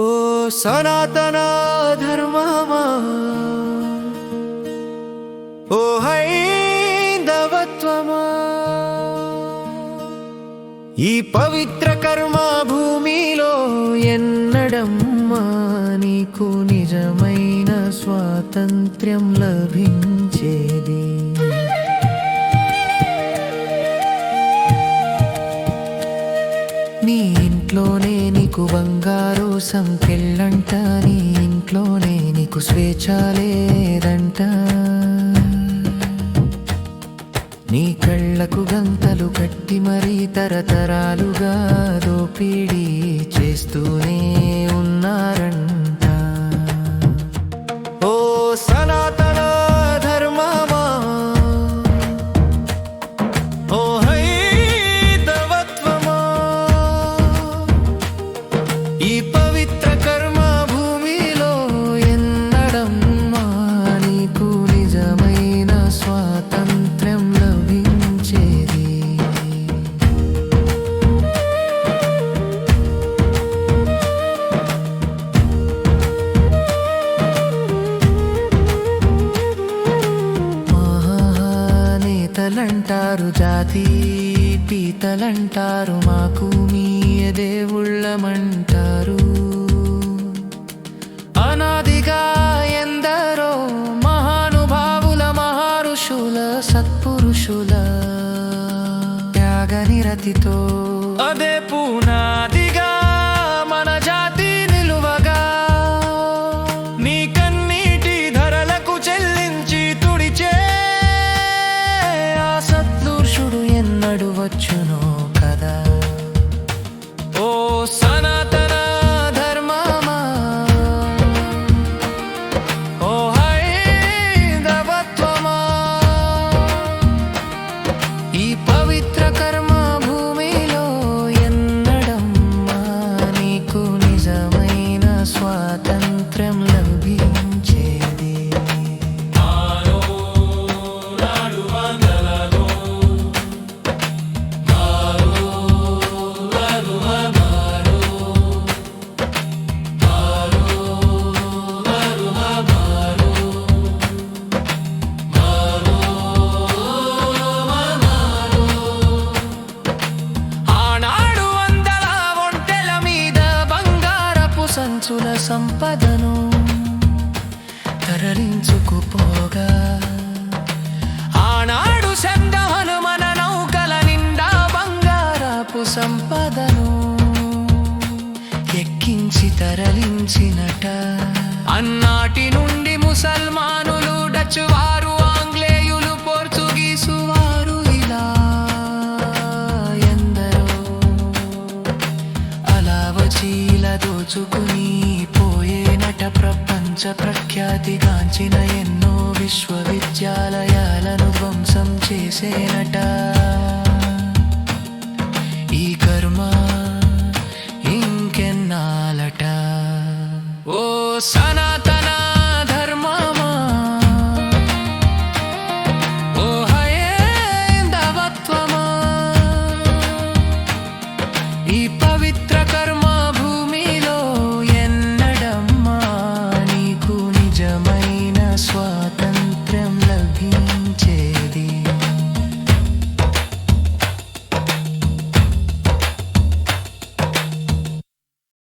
ఓ సనాతన ధర్మమా ఓ హైందవత్వమా ఈ పవిత్ర కర్మ భూమిలో ఎన్నడమ్మా నీకు నిజమైన స్వాతంత్ర్యం లభించేది. నీ ఇంట్లో నీకు బంగారు సంకెళ్ళంట నీ ఇంట్లోనే నీకు స్వేచ్ఛ లేదంట. నీ కళ్ళకు గంతలు కట్టి మరీ తరతరాలుగా దోపిడీ చేస్తూనే ఉన్నారంట మహానేతలంటారు జాతి పీతలంటారు మాకు మీ దేవుళ్ళమంటారు. అనాదిగా ఎందరో మహానుభావుల మహర్షుల సత్పురుషుల త్యాగ నిరతితో సంచుల సంపదను తరలించుకుపోగా. ఆనాడు సందమను మన నౌకల నిండా బంగారపు సంపదను ఎక్కించి తరలించినట. అన్నాటి నుండి ముసల్మానులు డచ్చువారు తలదోచుకుని పోయేనట ప్రపంచ ప్రఖ్యాతిగాంచిన ఎన్నో విశ్వవిద్యాలయాలను ధ్వంసం చేసేనట. ఈ కర్మ ఇంకెన్నాలట ఓ సా